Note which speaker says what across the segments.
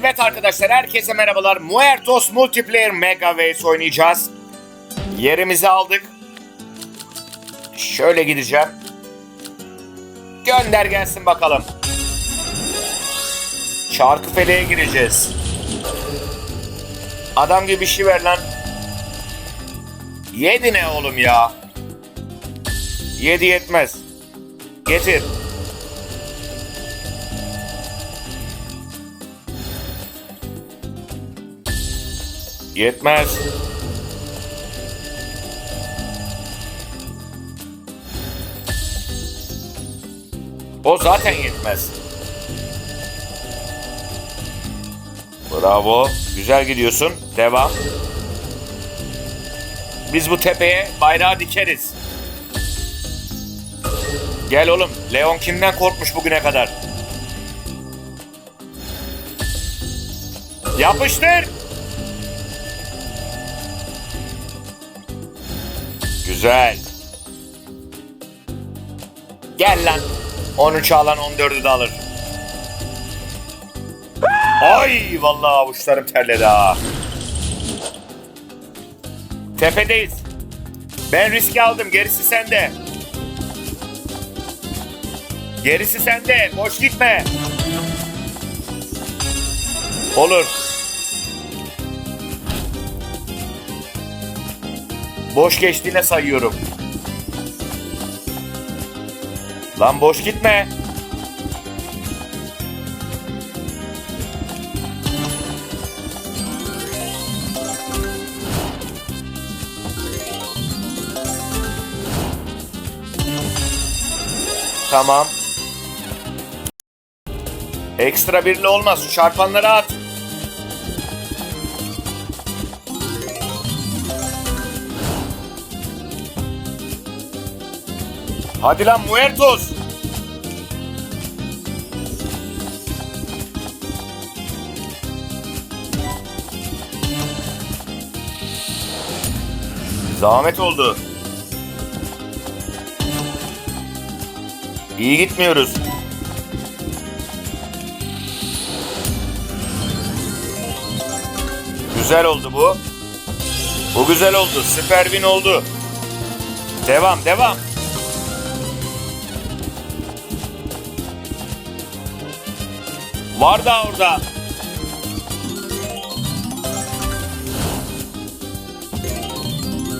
Speaker 1: Evet arkadaşlar herkese merhabalar. Muertos Multiplayer Mega Waves oynayacağız. Yerimizi aldık. Şöyle gideceğim. Gönder gelsin bakalım. Çarkıfele'ye gireceğiz. Adam gibi bir şey ver lan. Yedi ne oğlum ya? Yedi yetmez. Getir. Yetmez. O zaten yetmez. Bravo. Güzel gidiyorsun. Devam. Biz bu tepeye bayrağı dikeriz. Gel oğlum. Leon kimden korkmuş bugüne kadar? Yapıştır. Güzel. Gel lan. 13 alan 14'ü de alır. Ay vallahi avuçlarım terledi ha. Tepedeyiz. Ben riski aldım. Gerisi sende. Gerisi sende. Boş gitme. Olur. Boş geçtiğine sayıyorum. Lan boş gitme. Tamam. Ekstra birli olmaz. Şu çarpanları at. Hadi lan Muertos. Zahmet oldu. İyi gitmiyoruz. Güzel oldu bu. Bu güzel oldu. Süper win oldu. Devam, devam. Var da orada.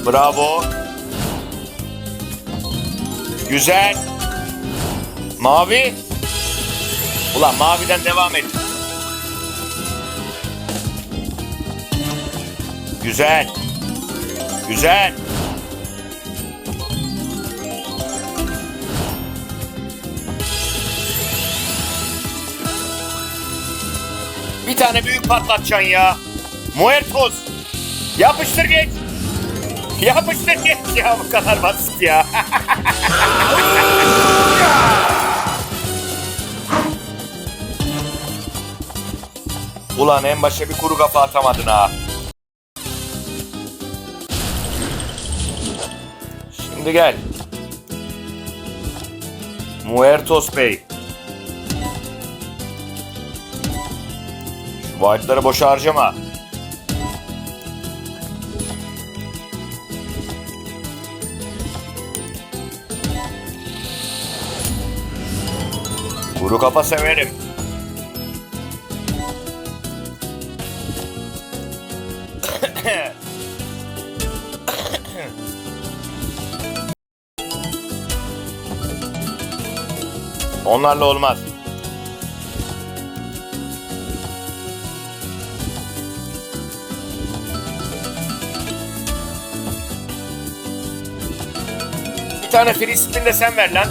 Speaker 1: Bravo. Güzel. Mavi. Ulan maviden devam et. Güzel. Güzel. Tane büyük patlatacaksın ya. Muertos. Yapıştır geç. Yapıştır geç ya bu kadar basit ya. Ulan en başa bir kuru kafa atamadın ha. Şimdi gel. Muertos Bey. White'ları boşa harcama. Kuru kafa severim. Onlarla olmaz. Bir tane free spin de sen ver lan.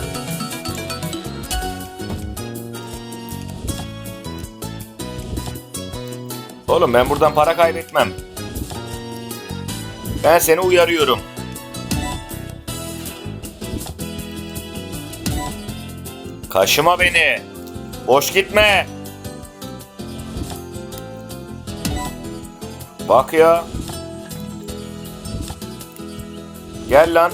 Speaker 1: Oğlum ben buradan para kaybetmem. Ben seni uyarıyorum. Kaşıma beni. Boş gitme. Bak ya. Gel lan.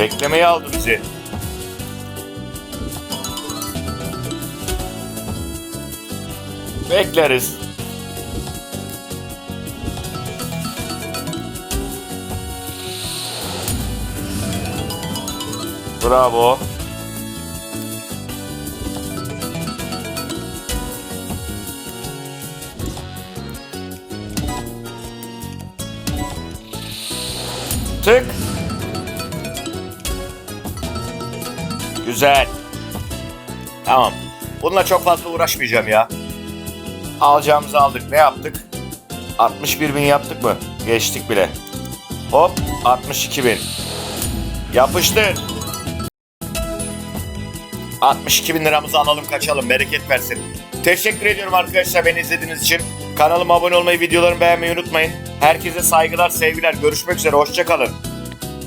Speaker 1: Beklemeye aldı bizi. Bekleriz. Bravo. Tık. Güzel. Tamam. Bununla çok fazla uğraşmayacağım ya. Alacağımızı aldık. Ne yaptık? 61 bin yaptık mı? Geçtik bile. Hop 62 bin. Yapıştır. 62 bin liramızı alalım kaçalım bereket versin. Teşekkür ediyorum arkadaşlar beni izlediğiniz için. Kanalıma abone olmayı, videolarımı beğenmeyi unutmayın. Herkese saygılar, sevgiler. Görüşmek üzere, hoşçakalın.